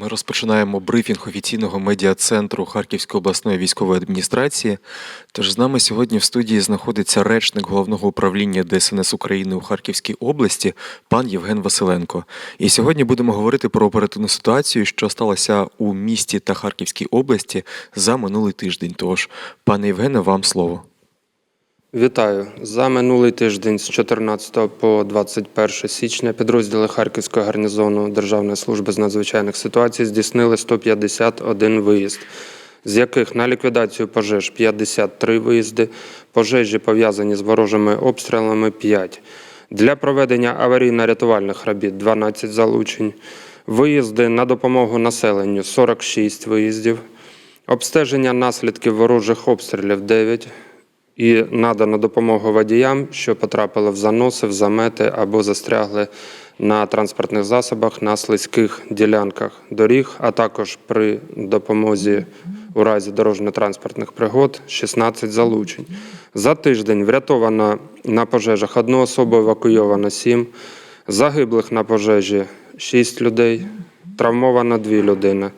Ми розпочинаємо брифінг офіційного медіа-центру Харківської обласної військової адміністрації. Тож з нами сьогодні в студії знаходиться речник головного управління ДСНС України у Харківській області, пан Євген Василенко. І сьогодні будемо говорити про оперативну ситуацію, що сталося у місті та Харківській області за минулий тиждень. Тож, пане Євгене, вам слово. Вітаю. За минулий тиждень з 14 по 21 січня підрозділи Харківського гарнізону Державної служби з надзвичайних ситуацій здійснили 151 виїзд, з яких на ліквідацію пожеж 53 виїзди, пожежі пов'язані з ворожими обстрілами 5. Для проведення аварійно-рятувальних робіт 12 залучень, виїзди на допомогу населенню 46 виїздів, обстеження наслідків ворожих обстрілів 9, і надано допомогу водіям, що потрапили в заноси, в замети або застрягли на транспортних засобах на слизьких ділянках доріг, а також при допомозі у разі дорожньо-транспортних пригод 16 залучень. За тиждень врятовано на пожежах одну особу, евакуйовано 7, загиблих на пожежі 6 людей, травмовано 2 людини.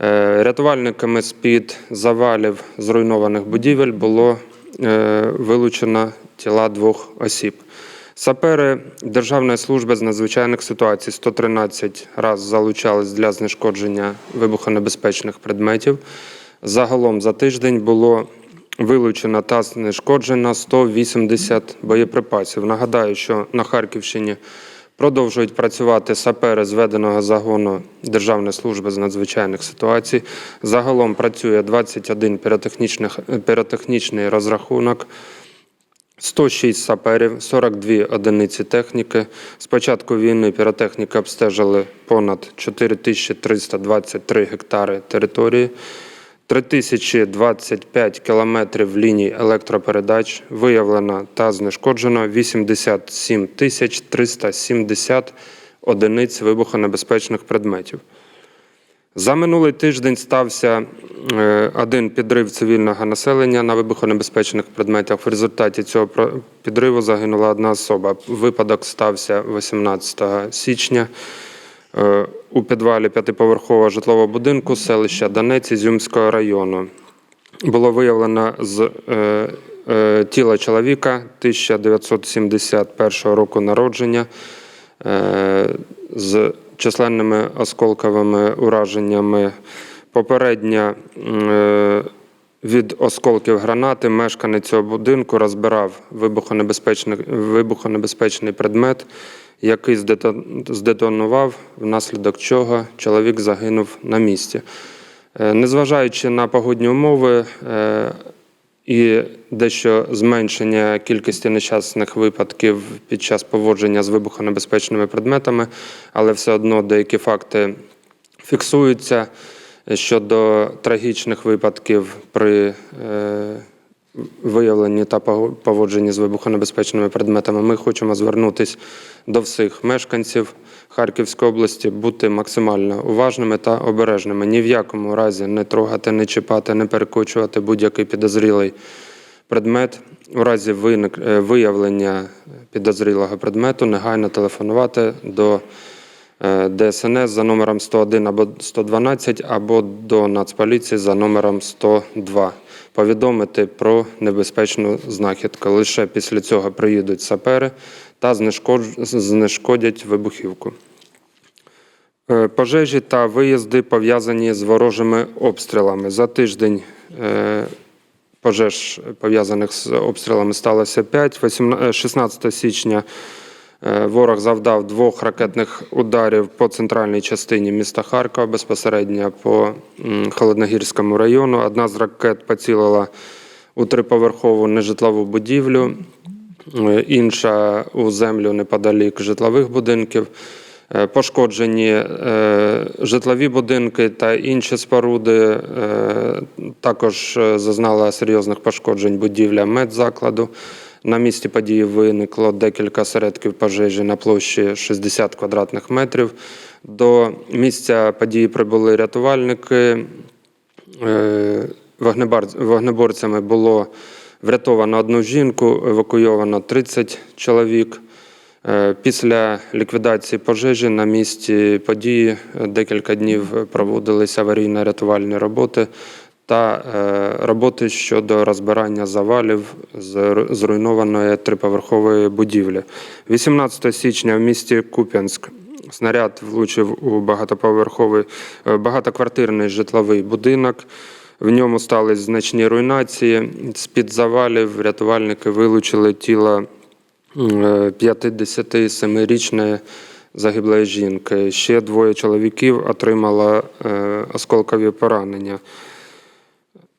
Е, Рятувальниками з-під завалів зруйнованих будівель було вилучено тіла двох осіб. Сапери Державної служби з надзвичайних ситуацій 113 раз залучались для знешкодження вибухонебезпечних предметів. Загалом за тиждень було вилучено та знешкоджено 180 боєприпасів. Нагадаю, що на Харківщині Продовжують працювати сапери зведеного загону Державної служби з надзвичайних ситуацій. Загалом працює 21 піротехнічний розрахунок, 106 саперів, 42 одиниці техніки. З початку війни піротехніки обстежили понад 4323 гектари території. 3025 кілометрів ліній електропередач виявлено та знешкоджено 87 тисяч 370 одиниць вибухонебезпечних предметів. За минулий тиждень стався е, один підрив цивільного населення на вибухонебезпечних предметах. В результаті цього підриву загинула одна особа. Випадок стався 18 січня у підвалі п'ятиповерхового житлового будинку селища Донець Ізюмського району. Було виявлено з е, е, тіла чоловіка 1971 року народження е, з численними осколковими ураженнями. Попередньо е, від осколків гранати мешканець цього будинку розбирав вибухонебезпечний, вибухонебезпечний предмет, який здетонував, внаслідок чого чоловік загинув на місці. Е, Незважаючи на погодні умови е, і дещо зменшення кількості нещасних випадків під час поводження з вибухонебезпечними предметами, але все одно деякі факти фіксуються щодо трагічних випадків при е, виявленні та поводженні з вибухонебезпечними предметами. Ми хочемо звернутися до всіх мешканців Харківської області, бути максимально уважними та обережними. Ні в якому разі не трогати, не чіпати, не перекочувати будь-який підозрілий предмет. У разі виник, е, виявлення підозрілого предмету негайно телефонувати до е, ДСНС за номером 101 або 112, або до Нацполіції за номером 102. Повідомити про небезпечну знахідку. Лише після цього приїдуть сапери та знешкодять вибухівку. Е, Пожежі та виїзди пов'язані з ворожими обстрілами. За тиждень е, пожеж пов'язаних з обстрілами сталося 5. 16 січня е, ворог завдав двох ракетних ударів по центральній частині міста Харкова, безпосередньо по Холодногірському району. Одна з ракет поцілила у триповерхову нежитлову будівлю, е, інша у землю неподалік житлових будинків. Е, Пошкоджені е, житлові будинки та інші споруди. Е, Також е, зазнала серйозних пошкоджень будівля медзакладу. На місці події виникло декілька осередків пожежі на площі 60 квадратних метрів. До місця події прибули рятувальники. Е, Вогнеборцями було врятовано одну жінку, евакуйовано 30 чоловік. Е, Після ліквідації пожежі на місці події декілька днів проводилися аварійно-рятувальні роботи та е, роботи щодо розбирання завалів з зруйнованої триповерхової будівлі. 18 січня в місті Куп'янськ снаряд влучив у багатоповерховий е, багатоквартирний житловий будинок. В ньому стали значні руйнації. З-під завалів рятувальники вилучили тіло е, 57-річної загиблої жінки. Ще двоє чоловіків отримало е, осколкові поранення.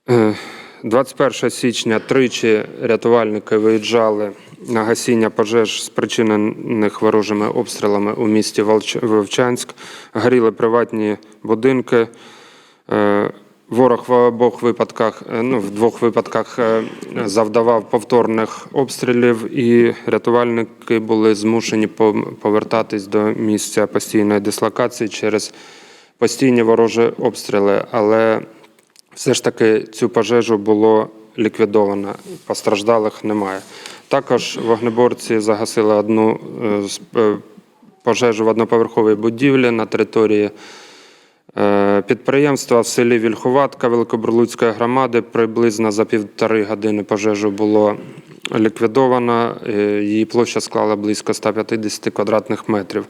Е, 21 січня тричі рятувальники виїжджали на гасіння пожеж, спричинених ворожими обстрілами у місті Вовчанськ. Горіли приватні будинки. Е, Ворог в обох випадках, е, ну, в двох випадках е, завдавав повторних обстрілів, і рятувальники були змушені повертатись до місця постійної дислокації через постійні ворожі обстріли. Але все ж таки цю пожежу було ліквідовано, постраждалих немає. Також вогнеборці загасили одну е, е, пожежу в одноповерховій будівлі на території е, підприємства в селі Вільхуватка Великобурлуцької громади. Приблизно за півтори години пожежу було ліквідовано. Її площа склала близько 150 квадратних метрів.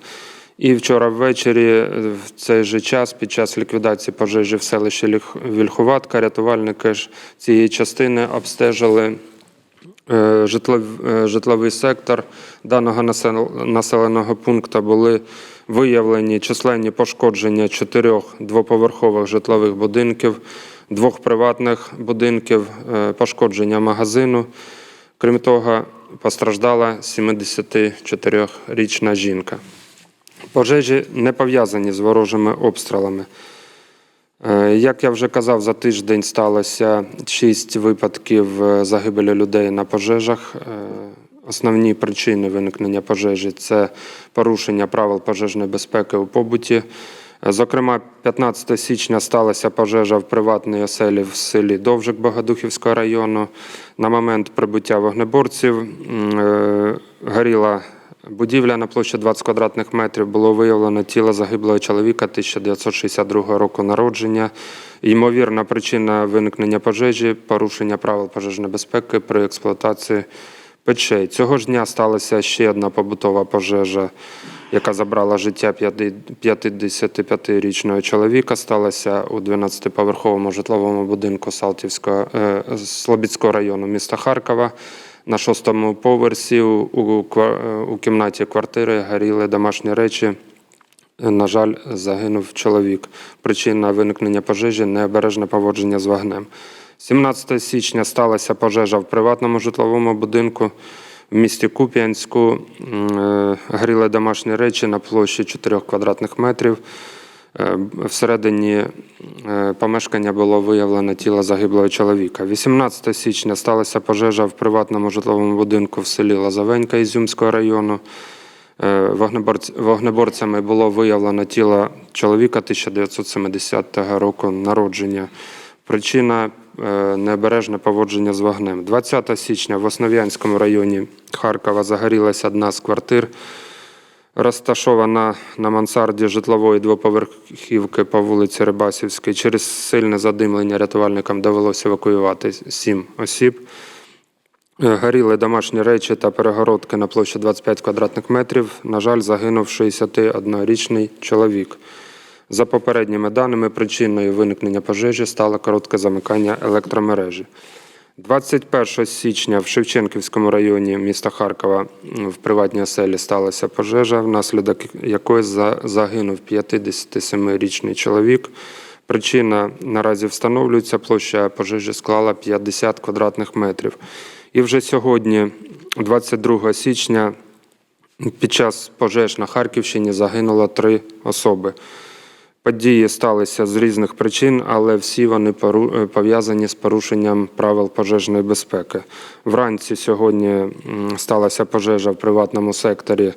І вчора ввечері, е, в цей же час, під час ліквідації пожежі в селищі Вільхуватка, рятувальники ж цієї частини обстежили е, е, житловий сектор даного населеного пункту були виявлені численні пошкодження чотирьох двоповерхових житлових будинків, двох приватних будинків, пошкодження магазину. Крім того, постраждала 74-річна жінка. Пожежі не пов'язані з ворожими обстрілами. Е, Як я вже казав, за тиждень сталося шість випадків е, загибелі людей на пожежах. Е, Основні причини виникнення пожежі це порушення правил пожежної безпеки у побуті. Зокрема, 15 січня сталася пожежа в приватній оселі в селі Довжик Богодухівського району. На момент прибуття вогнеборців горіла Будівля на площі 20 квадратних метрів було виявлено тіло загиблого чоловіка 1962 року народження. Ймовірна причина виникнення пожежі порушення правил пожежної безпеки при експлуатації печей. Цього ж дня сталася ще одна побутова пожежа, яка забрала життя п'яти- 55-річного чоловіка. Сталася у 12-поверховому житловому будинку Салтівського е, Слобідського району міста Харкова. На шостому поверсі у, у, кімнаті квартири горіли домашні речі. На жаль, загинув чоловік. Причина виникнення пожежі необережне поводження з вогнем. 17 січня сталася пожежа в приватному житловому будинку в місті Куп'янську. Е, Горіли домашні речі на площі 4 квадратних метрів. Е, Всередині е, помешкання було виявлено тіло загиблого чоловіка. 18 січня сталася пожежа в приватному житловому будинку в селі Лазовенька Ізюмського району. Е, Вогнеборцями було виявлено тіло чоловіка 1970 року народження. Причина необережне поводження з вогнем. 20 січня в Основ'янському районі Харкова загорілася одна з квартир розташована на мансарді житлової двоповерхівки по вулиці Рибасівській. Через сильне задимлення рятувальникам довелося евакуювати сім осіб. Е, Горіли домашні речі та перегородки на площі 25 квадратних метрів. На жаль, загинув 61-річний чоловік. За попередніми даними, причиною виникнення пожежі стало коротке замикання електромережі. 21 січня в Шевченківському районі міста Харкова в приватній оселі сталася пожежа, внаслідок якої загинув 57-річний чоловік. Причина наразі встановлюється, площа пожежі склала 50 квадратних метрів. І вже сьогодні, 22 січня, під час пожеж на Харківщині загинуло три особи. Події сталися з різних причин, але всі вони е, пов'язані з порушенням правил пожежної безпеки. Вранці сьогодні сталася пожежа в приватному секторі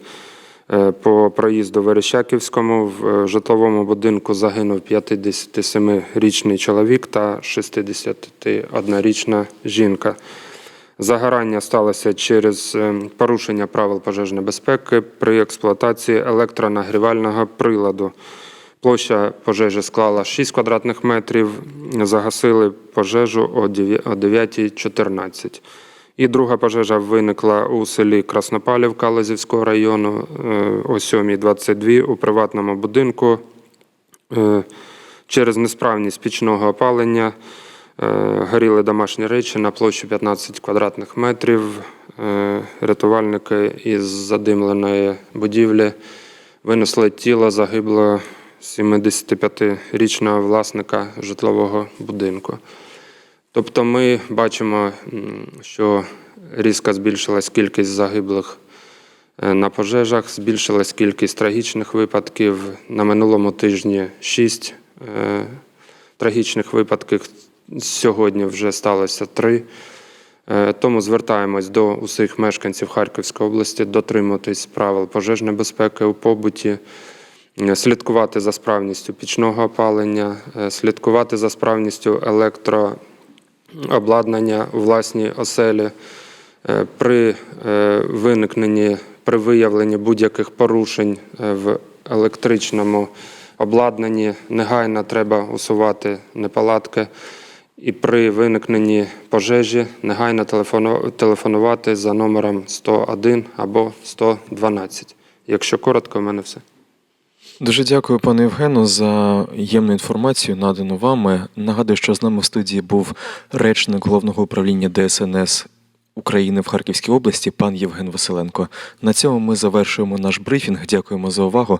е, по проїзду Верещаківському. В е, житловому будинку загинув 57-річний чоловік та 61-річна жінка. Загорання сталося через порушення правил пожежної безпеки при експлуатації електронагрівального приладу. Площа пожежі склала 6 квадратних метрів. Загасили пожежу о 9.14. І друга пожежа виникла у селі Краснопалівка Лозівського району е, о 7.22 у приватному будинку. Е, Через несправність пічного опалення е, горіли домашні речі на площі 15 квадратних метрів. Рятувальники із задимленої будівлі винесли тіло загиблого 75-річного власника житлового будинку. Тобто ми бачимо, що різко збільшилась кількість загиблих е, на пожежах, збільшилась кількість трагічних випадків. На минулому тижні 6 е, трагічних випадків. Сьогодні вже сталося 3. Тому звертаємось до усіх мешканців Харківської області дотримуватись правил пожежної безпеки у побуті, е, слідкувати за справністю пічного опалення, е, слідкувати за справністю електрообладнання у власній оселі. Е, При е, виникненні, при виявленні будь-яких порушень е, в електричному обладнанні негайно треба усувати неполадки. І при виникненні пожежі негайно телефонувати за номером 101 або 112. Якщо коротко, в мене все. Дуже дякую, пане Євгену, за ємну інформацію, надану вами. Нагадую, що з нами в студії був речник головного управління ДСНС України в Харківській області, пан Євген Василенко. На цьому ми завершуємо наш брифінг. Дякуємо за увагу.